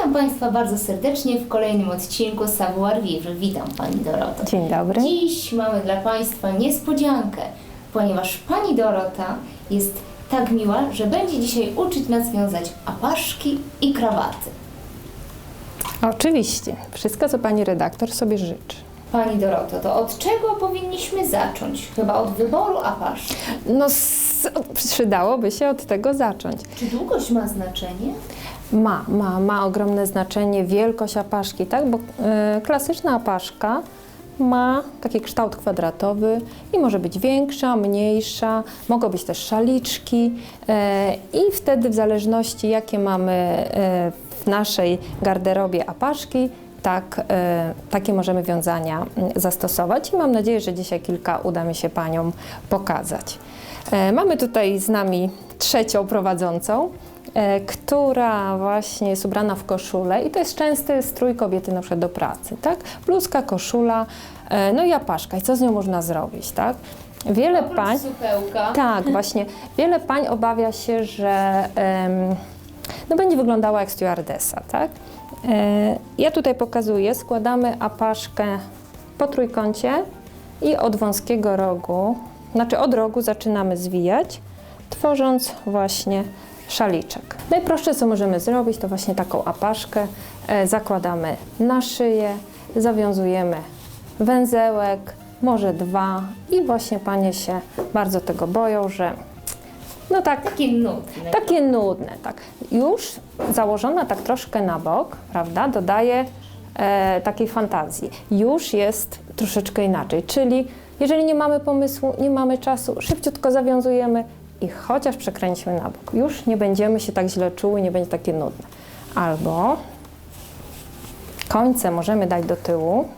Witam Państwa bardzo serdecznie w kolejnym odcinku Savoir Vivre. Witam Pani Doroto. Dzień dobry. Dziś mamy dla Państwa niespodziankę, ponieważ Pani Dorota jest tak miła, że będzie dzisiaj uczyć nas wiązać apaszki i krawaty. Oczywiście. Wszystko, co pani redaktor sobie życzy. Pani Doroto, to od czego powinniśmy zacząć? Chyba od wyboru apaszki. No, przydałoby się od tego zacząć. Czy długość ma znaczenie? Ma, ma, ma ogromne znaczenie wielkość apaszki, tak? Bo y, klasyczna apaszka ma taki kształt kwadratowy i może być większa, mniejsza, mogą być też szaliczki e, i wtedy w zależności jakie mamy e, w naszej garderobie apaszki, tak, e, takie możemy wiązania mm, zastosować i mam nadzieję, że dzisiaj kilka uda mi się Paniom pokazać. E, Mamy tutaj z nami trzecią prowadzącą, e, która właśnie jest ubrana w koszulę i to jest częsty strój kobiety na przykład do pracy, tak? Bluzka, koszula, e, no i apaszka. I co z nią można zrobić, tak? Wiele Oprócz pań... supełka. Tak, właśnie. Wiele pań obawia się, że em, no będzie wyglądała jak stewardesa, tak? E, ja tutaj pokazuję, składamy apaszkę po trójkącie i od wąskiego rogu, znaczy od rogu zaczynamy zwijać, tworząc właśnie szaliczek. Najprostsze, co możemy zrobić, to właśnie taką apaszkę e, zakładamy na szyję, zawiązujemy węzełek, może dwa i właśnie panie się bardzo tego boją, że no tak, Takie nudne. takie nudne, tak. Już założona tak troszkę na bok, prawda, dodaje e, takiej fantazji. Już jest troszeczkę inaczej, czyli jeżeli nie mamy pomysłu, nie mamy czasu, szybciutko zawiązujemy i chociaż przekręcimy na bok. Już nie będziemy się tak źle czuły, nie będzie takie nudne. Albo końce możemy dać do tyłu.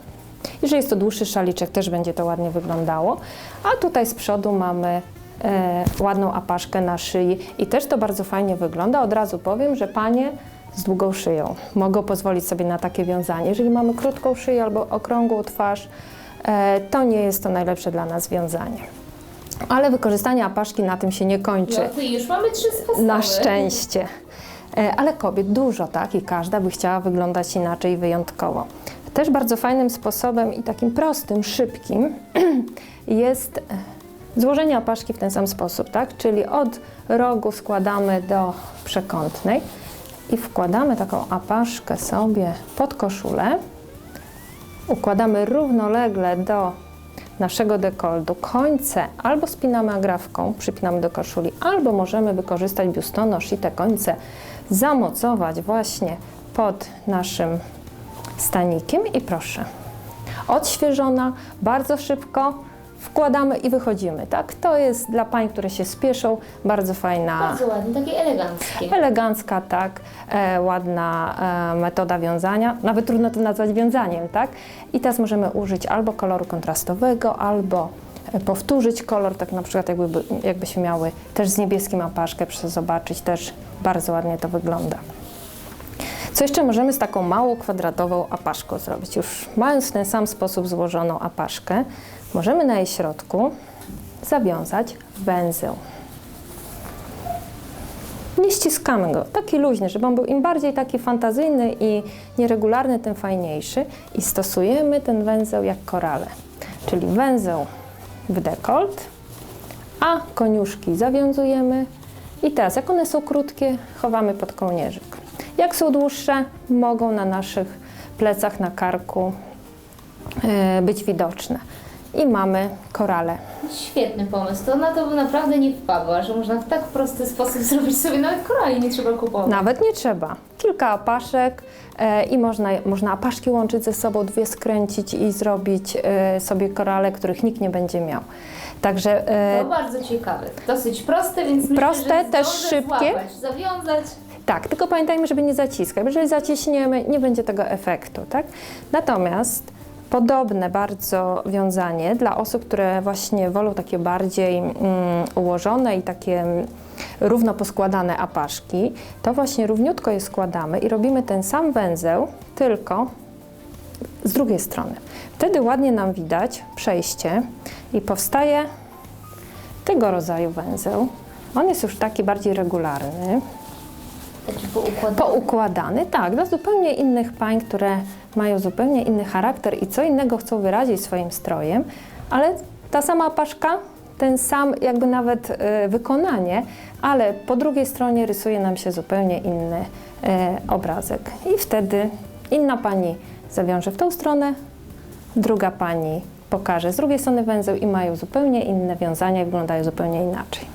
Jeżeli jest to dłuższy szaliczek, też będzie to ładnie wyglądało. A tutaj z przodu mamy e, ładną apaszkę na szyi i też to bardzo fajnie wygląda. Od razu powiem, że panie z długą szyją mogą pozwolić sobie na takie wiązanie. Jeżeli mamy krótką szyję albo okrągłą twarz, to nie jest to najlepsze dla nas wiązanie. Ale wykorzystanie apaszki na tym się nie kończy. No już mamy trzy sposoby. Na szczęście. E, Ale kobiet dużo, tak? I każda by chciała wyglądać inaczej wyjątkowo. Też bardzo fajnym sposobem i takim prostym, szybkim jest e, złożenie apaszki w ten sam sposób, tak? Czyli od rogu składamy do przekątnej i wkładamy taką apaszkę sobie pod koszulę. Układamy równolegle do naszego dekoltu. Końce albo spinamy agrafką, przypinamy do koszuli, albo możemy wykorzystać biustonosz i te końce zamocować właśnie pod naszym stanikiem i proszę. Odświeżona, bardzo szybko wkładamy i wychodzimy, tak? To jest dla pań, które się spieszą, bardzo fajna Bardzo ładne, takie eleganckie. Elegancka, tak, e, ładna e, metoda wiązania. Nawet trudno to nazwać wiązaniem, tak? I teraz możemy użyć albo koloru kontrastowego, albo e, powtórzyć kolor, tak na przykład jakby, jakbyśmy miały też z niebieskim apaszkę, proszę zobaczyć, też bardzo ładnie to wygląda. Co jeszcze możemy z taką małą kwadratową apaszką zrobić? Już mając w ten sam sposób złożoną apaszkę, możemy na jej środku zawiązać węzeł. Nie ściskamy go, taki luźny, żeby on był im bardziej taki fantazyjny i nieregularny, tym fajniejszy. I stosujemy ten węzeł jak korale, czyli węzeł w dekolt, a koniuszki zawiązujemy. I teraz, jak one są krótkie, chowamy pod kołnierzyk. Jak są dłuższe, mogą na naszych plecach, na karku e, być widoczne. I mamy korale. Świetny pomysł. To na to bym naprawdę nie wpadła, że można w tak prosty sposób zrobić sobie nawet korali, nie trzeba kupować. Nawet nie trzeba. Kilka apaszek e, i można, można apaszki łączyć ze sobą, dwie skręcić i zrobić e, sobie korale, których nikt nie będzie miał. Także e, To bardzo ciekawe. Dosyć proste, więc Proste, myślę, że też zdążę szybkie. Złapać, zawiązać. tak, tylko pamiętajmy, żeby nie zaciskać. bo Jeżeli zaciśniemy, nie będzie tego efektu. Tak? Natomiast podobne bardzo wiązanie dla osób, które właśnie wolą takie bardziej mm, ułożone i takie mm, równo poskładane apaszki, to właśnie równiutko je składamy i robimy ten sam węzeł, tylko z drugiej strony. Wtedy ładnie nam widać przejście i powstaje tego rodzaju węzeł. On jest już taki bardziej regularny. Taki poukładany. Poukładany, tak, dla zupełnie innych pań, które mają zupełnie inny charakter i co innego chcą wyrazić swoim strojem, ale ta sama paszka, ten sam jakby nawet e, wykonanie, ale po drugiej stronie rysuje nam się zupełnie inny e, obrazek. I wtedy inna pani zawiąże w tą stronę, druga pani pokaże z drugiej strony węzeł i mają zupełnie inne wiązania i wyglądają zupełnie inaczej.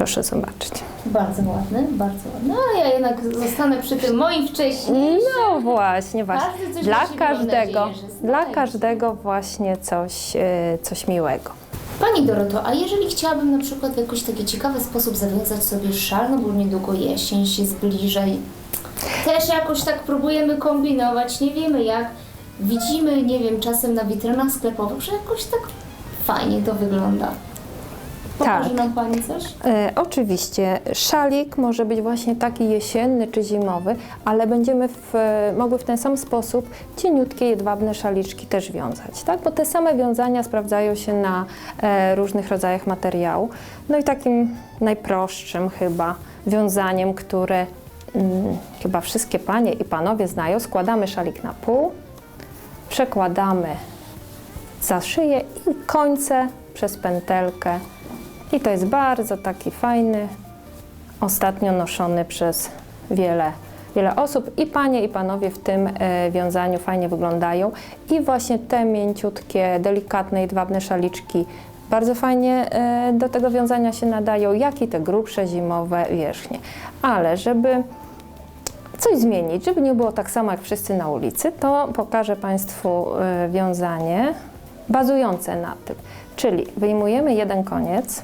Proszę zobaczyć. Bardzo ładny, bardzo ładny. A ja jednak zostanę przy tym moim wcześniejszym. No właśnie, właśnie. Dla każdego, nadzieję, dla każdego właśnie coś, e, coś miłego. Pani Doroto, a jeżeli chciałabym na przykład w jakiś taki ciekawy sposób zawiązać sobie szal, no bo niedługo jesień się zbliża i też jakoś tak próbujemy kombinować, nie wiemy jak. Widzimy, nie wiem, czasem na witrynach sklepowych, że jakoś tak fajnie to wygląda. Pokaże Tak. nam Pani coś? E, oczywiście szalik może być właśnie taki jesienny czy zimowy, ale będziemy w, e, mogły w ten sam sposób cieniutkie jedwabne szaliczki też wiązać, tak? Bo te same wiązania sprawdzają się na e, różnych rodzajach materiału. No i takim najprostszym chyba wiązaniem, które mm, chyba wszystkie panie i panowie znają, składamy szalik na pół, przekładamy za szyję i końce przez pętelkę. I to jest bardzo taki fajny, ostatnio noszony przez wiele, wiele osób. I panie, i panowie w tym e, wiązaniu fajnie wyglądają. I właśnie te mięciutkie, delikatne, jedwabne szaliczki bardzo fajnie e, do tego wiązania się nadają, jak i te grubsze, zimowe wierzchnie. Ale żeby coś zmienić, żeby nie było tak samo jak wszyscy na ulicy, to pokażę Państwu e, wiązanie bazujące na tym. Czyli wyjmujemy jeden koniec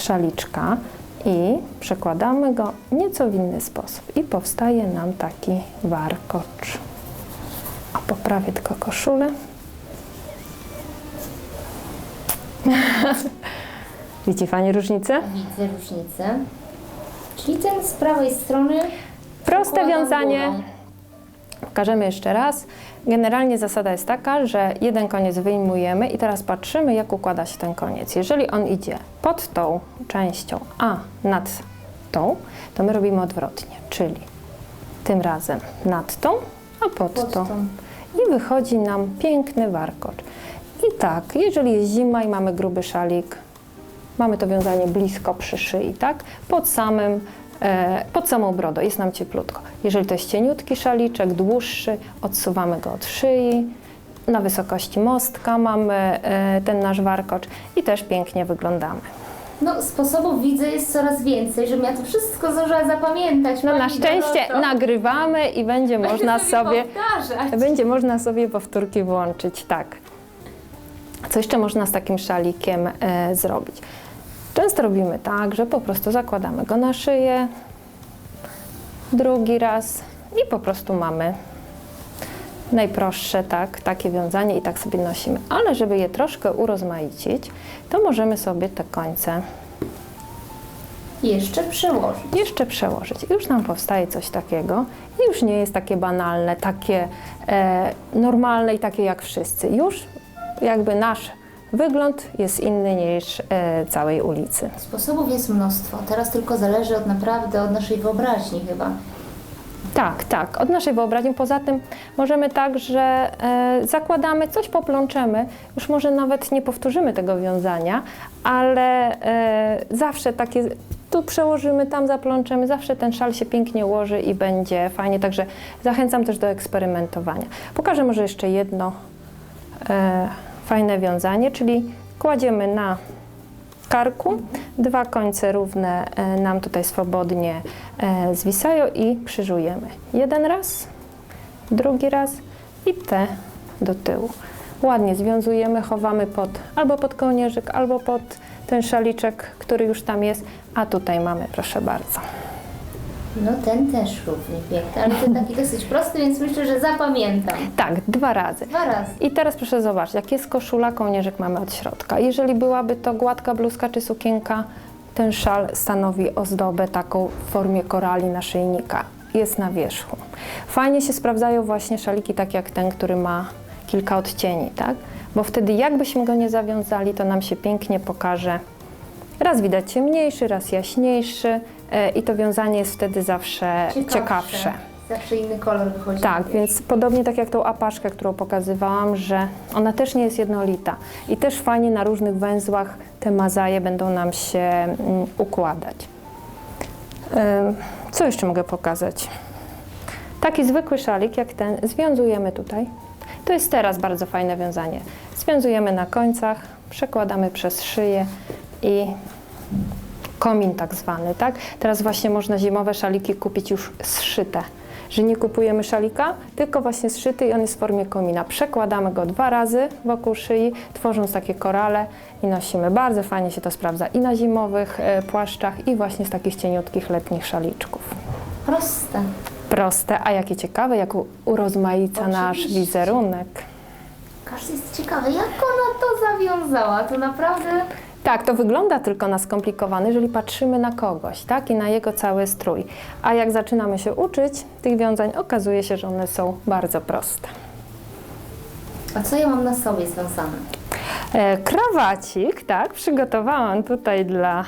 szaliczka i przekładamy go nieco w inny sposób i powstaje nam taki warkocz. A poprawię tylko koszulę. Widzi Pani różnicę? Widzę różnicę. Czyli ten z prawej strony. Proste wiązanie. Pokażemy jeszcze raz. Generalnie zasada jest taka, że jeden koniec wyjmujemy i teraz patrzymy, jak układa się ten koniec. Jeżeli on idzie pod tą częścią, a nad tą, to my robimy odwrotnie, czyli tym razem nad tą, a pod, Pod tą. I wychodzi nam piękny warkocz. I tak, jeżeli jest zima i mamy gruby szalik, mamy to wiązanie blisko przy szyi, tak? Pod samym, pod samą brodą, jest nam cieplutko. Jeżeli to jest cieniutki szaliczek, dłuższy, odsuwamy go od szyi. Na wysokości mostka mamy e, ten nasz warkocz i też pięknie wyglądamy. No, sposobów widzę jest coraz więcej, żebym ja to wszystko zdążyła zapamiętać. No na szczęście Doroto. nagrywamy i będzie można sobie powtarzać. Będzie można sobie powtórki włączyć, tak. Co jeszcze można z takim szalikiem e, zrobić? Często robimy tak, że po prostu zakładamy go na szyję, drugi raz i po prostu mamy najprostsze, tak, takie wiązanie i tak sobie nosimy. Ale żeby je troszkę urozmaicić, to możemy sobie te końce Jeszcze przełożyć. jeszcze przełożyć. I już nam powstaje coś takiego i już nie jest takie banalne, takie e, normalne i takie jak wszyscy. Już jakby nasz wygląd jest inny niż e, całej ulicy. Sposobów jest mnóstwo. Teraz tylko zależy od naprawdę od naszej wyobraźni chyba. Tak, tak, od naszej wyobraźni. Poza tym możemy tak, że e, zakładamy, coś poplączemy, już może nawet nie powtórzymy tego wiązania, ale e, zawsze takie, tu przełożymy, tam zaplączemy, zawsze ten szal się pięknie ułoży i będzie fajnie, także zachęcam też do eksperymentowania. Pokażę może jeszcze jedno e, fajne wiązanie, czyli kładziemy na karku. Dwa końce równe e, nam tutaj swobodnie e, zwisają i krzyżujemy. Jeden raz, drugi raz i te do tyłu. Ładnie związujemy, chowamy pod, albo pod kołnierzyk, albo pod ten szaliczek, który już tam jest, a tutaj mamy, proszę bardzo. No ten też równie piękny, ale ten taki dosyć prosty, więc myślę, że zapamiętam. Tak, dwa razy. Dwa razy. I teraz proszę zobaczyć, jak jest koszula, kołnierzyk mamy od środka. Jeżeli byłaby to gładka bluzka czy sukienka, ten szal stanowi ozdobę taką w formie korali naszyjnika. Jest na wierzchu. Fajnie się sprawdzają właśnie szaliki tak jak ten, który ma kilka odcieni, tak? Bo wtedy jakbyśmy go nie zawiązali, to nam się pięknie pokaże. Raz widać ciemniejszy, raz jaśniejszy i to wiązanie jest wtedy zawsze ciekawsze. Zawsze inny kolor wychodzi. Tak, więc podobnie tak jak tą apaszkę, którą pokazywałam, że ona też nie jest jednolita i też fajnie na różnych węzłach te mazaje będą nam się mm, układać. Co jeszcze mogę pokazać? Taki zwykły szalik jak ten związujemy tutaj. To jest teraz bardzo fajne wiązanie. Związujemy na końcach, przekładamy przez szyję i komin tak zwany, tak? Teraz właśnie można zimowe szaliki kupić już zszyte, że nie kupujemy szalika, tylko właśnie zszyty i on jest w formie komina. Przekładamy go dwa razy wokół szyi, tworząc takie korale i nosimy. Bardzo fajnie się to sprawdza i na zimowych e, płaszczach i właśnie z takich cieniutkich letnich szaliczków. Proste. Proste, a jakie ciekawe, jak urozmaica nasz Oczywiście. wizerunek. Każdy jest ciekawy, jak ona to zawiązała. To naprawdę Tak, to wygląda tylko na skomplikowane, jeżeli patrzymy na kogoś, tak, i na jego cały strój. A jak zaczynamy się uczyć tych wiązań, okazuje się, że one są bardzo proste. A co ja mam na sobie związane? E, krawacik, tak, przygotowałam tutaj dla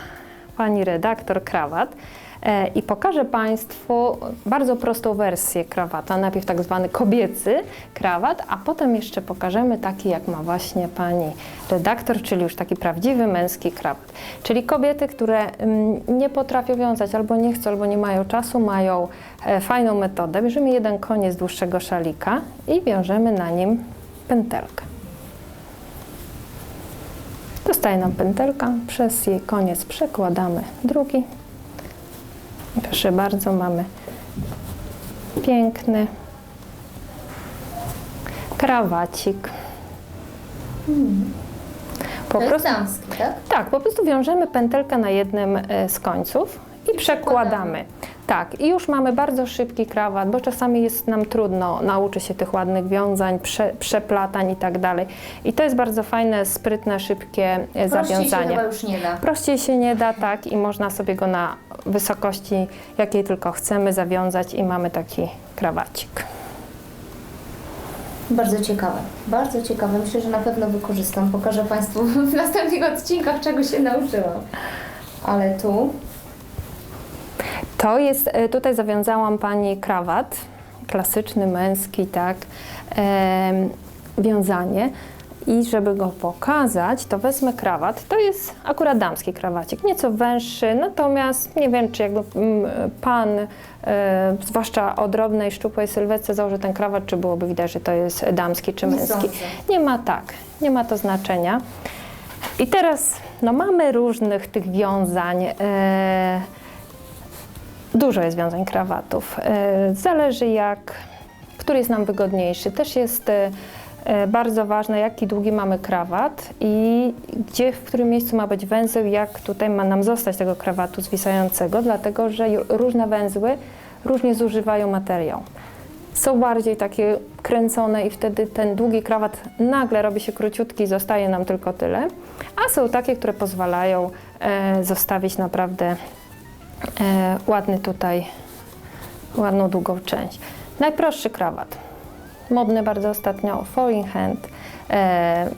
pani redaktor krawat. E, I pokażę Państwu bardzo prostą wersję krawata. Najpierw tak zwany kobiecy krawat, a potem jeszcze pokażemy taki, jak ma właśnie pani redaktor, czyli już taki prawdziwy męski krawat. Czyli kobiety, które mm, nie potrafią wiązać, albo nie chcą, albo nie mają czasu, mają e, fajną metodę. Bierzemy jeden koniec dłuższego szalika i wiążemy na nim pętelkę. Dostaje nam pętelka, przez jej koniec przekładamy drugi. Proszę bardzo, mamy piękny krawacik. Po to prostu, jest damski, tak? tak, po prostu wiążemy pętelkę na jednym e, z końców i przekładamy. Tak, i już mamy bardzo szybki krawat, bo czasami jest nam trudno nauczyć się tych ładnych wiązań, prze, przeplatań i tak dalej. I to jest bardzo fajne, sprytne, szybkie e, Prościej się zawiązanie. chyba już nie da. Prościej się nie da, tak, i można sobie go na wysokości, jakiej tylko chcemy, zawiązać i mamy taki krawacik. Bardzo ciekawe. Bardzo ciekawe. Myślę, że na pewno wykorzystam. Pokażę Państwu w następnych odcinkach, czego się nauczyłam. Ale tu To jest, e, tutaj zawiązałam Pani krawat, klasyczny, męski, tak, em, wiązanie. I żeby go pokazać, to wezmę krawat. To jest akurat damski krawacik, nieco węższy, natomiast nie wiem, czy jakby mm, pan, e, zwłaszcza o drobnej, szczupłej sylwetce założy ten krawat, czy byłoby widać, że to jest damski czy męski. Nie ma tak, nie ma to znaczenia. I teraz, no mamy różnych tych wiązań. E, Dużo jest wiązań krawatów. E, Zależy jak, który jest nam wygodniejszy. Też jest bardzo ważne, jaki długi mamy krawat i gdzie, w którym miejscu ma być węzeł, jak tutaj ma nam zostać tego krawatu zwisającego, dlatego że różne węzły różnie zużywają materiał. Są bardziej takie kręcone i wtedy ten długi krawat nagle robi się króciutki zostaje nam tylko tyle, a są takie, które pozwalają e, zostawić naprawdę e, ładny tutaj, ładną długą część. Najprostszy krawat, modny bardzo ostatnio, falling hand. E,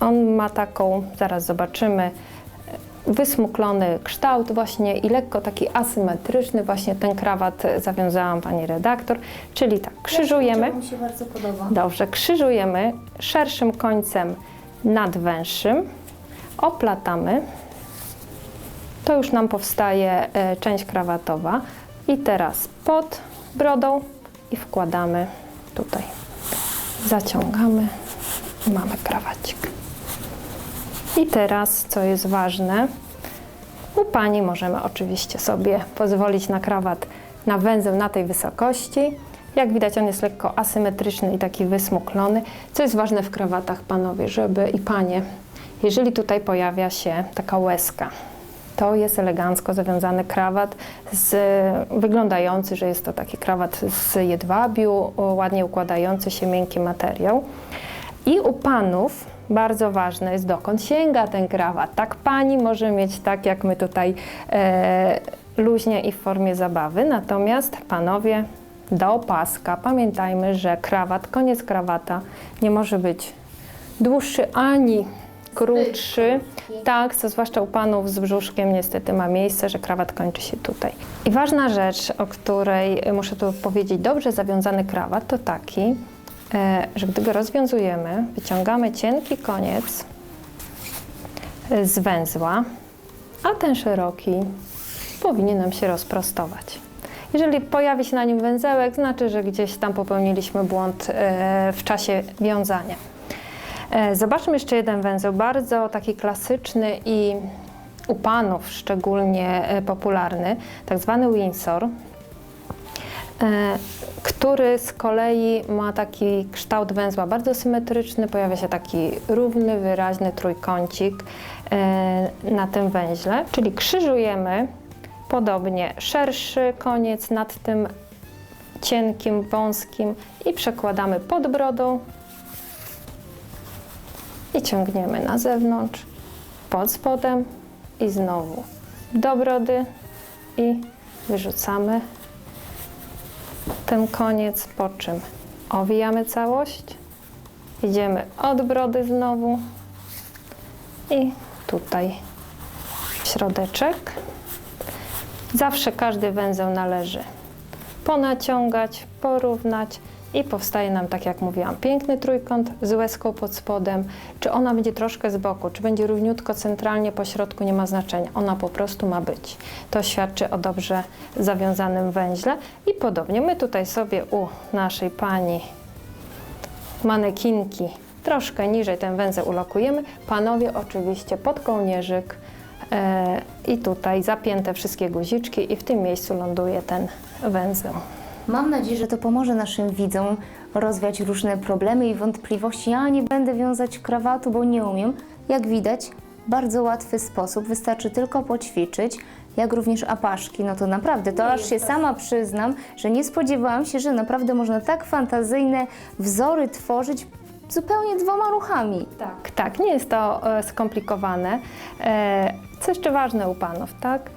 on ma taką, zaraz zobaczymy, wysmuklony kształt właśnie i lekko taki asymetryczny, właśnie ten krawat zawiązałam pani redaktor, czyli tak, krzyżujemy. Mi się bardzo podoba. Dobrze, krzyżujemy szerszym końcem nad węższym, oplatamy. To już nam powstaje e, część krawatowa. I teraz pod brodą i wkładamy tutaj. Zaciągamy mamy krawacik. I teraz, co jest ważne, u Pani możemy oczywiście sobie pozwolić na krawat, na węzeł na tej wysokości. Jak widać, on jest lekko asymetryczny i taki wysmuklony. Co jest ważne w krawatach, Panowie, żeby i Panie, jeżeli tutaj pojawia się taka łezka, to jest elegancko zawiązany krawat, z, wyglądający, że jest to taki krawat z jedwabiu, ładnie układający się miękki materiał. I u panów bardzo ważne jest, dokąd sięga ten krawat. Tak pani może mieć tak, jak my tutaj e, luźnie i w formie zabawy, natomiast panowie do paska. Pamiętajmy, że krawat, koniec krawata nie może być dłuższy ani krótszy. Tak, co zwłaszcza u panów z brzuszkiem niestety ma miejsce, że krawat kończy się tutaj. I ważna rzecz, o której muszę tu powiedzieć, dobrze zawiązany krawat to taki, e, że gdy go rozwiązujemy, wyciągamy cienki koniec z węzła, a ten szeroki powinien nam się rozprostować. Jeżeli pojawi się na nim węzełek, znaczy, że gdzieś tam popełniliśmy błąd e, w czasie wiązania. E, Zobaczmy jeszcze jeden węzeł, bardzo taki klasyczny i u panów szczególnie e, popularny, tak zwany Windsor, e, który z kolei ma taki kształt węzła bardzo symetryczny, pojawia się taki równy, wyraźny trójkącik na tym węźle, czyli krzyżujemy podobnie szerszy koniec nad tym cienkim, wąskim i przekładamy pod brodą i ciągniemy na zewnątrz, pod spodem i znowu do brody i wyrzucamy ten koniec, po czym owijamy całość, idziemy od brody znowu i tutaj środeczek. Zawsze każdy węzeł należy ponaciągać, porównać i powstaje nam, tak jak mówiłam, piękny trójkąt z łezką pod spodem. Czy ona będzie troszkę z boku, czy będzie równiutko centralnie po środku, nie ma znaczenia. Ona po prostu ma być. To świadczy o dobrze zawiązanym węźle. I podobnie my tutaj sobie u naszej pani manekinki troszkę niżej ten węzeł ulokujemy. Panowie oczywiście pod kołnierzyk i tutaj zapięte wszystkie guziczki i w tym miejscu ląduje ten węzeł. Mam nadzieję, że to pomoże naszym widzom rozwiać różne problemy i wątpliwości. Ja nie będę wiązać krawatu, bo nie umiem. Jak widać, bardzo łatwy sposób, wystarczy tylko poćwiczyć. Jak również apaszki, no to naprawdę, to aż się sama przyznam, że nie spodziewałam się, że naprawdę można tak fantazyjne wzory tworzyć zupełnie dwoma ruchami. Tak, tak, nie jest to e, skomplikowane. E, co jeszcze ważne u panów, tak?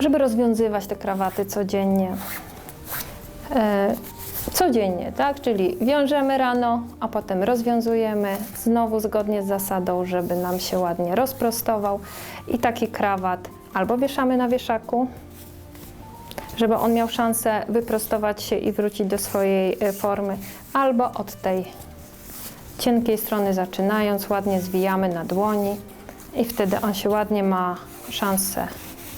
Żeby rozwiązywać te krawaty codziennie. E, codziennie, tak? Czyli wiążemy rano, a potem rozwiązujemy znowu zgodnie z zasadą, żeby nam się ładnie rozprostował. I taki krawat albo wieszamy na wieszaku, żeby on miał szansę wyprostować się i wrócić do swojej formy, albo od tej cienkiej strony zaczynając, ładnie zwijamy na dłoni i wtedy on się ładnie ma szansę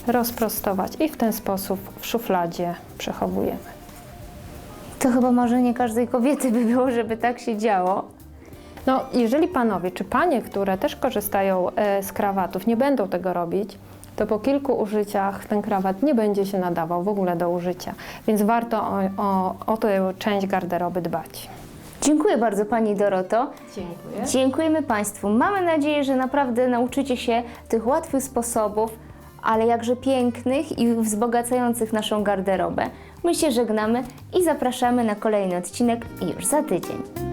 rozprostować i w ten sposób w szufladzie przechowujemy. To chyba marzenie każdej kobiety by było, żeby tak się działo. No, jeżeli panowie czy panie, które też korzystają e, z krawatów, nie będą tego robić, to po kilku użyciach ten krawat nie będzie się nadawał w ogóle do użycia, więc warto o, o, o tę część garderoby dbać. Dziękuję bardzo Pani Doroto. Dziękuję. Dziękujemy Państwu. Mamy nadzieję, że naprawdę nauczycie się tych łatwych sposobów, ale jakże pięknych i wzbogacających naszą garderobę. My się żegnamy i zapraszamy na kolejny odcinek już za tydzień.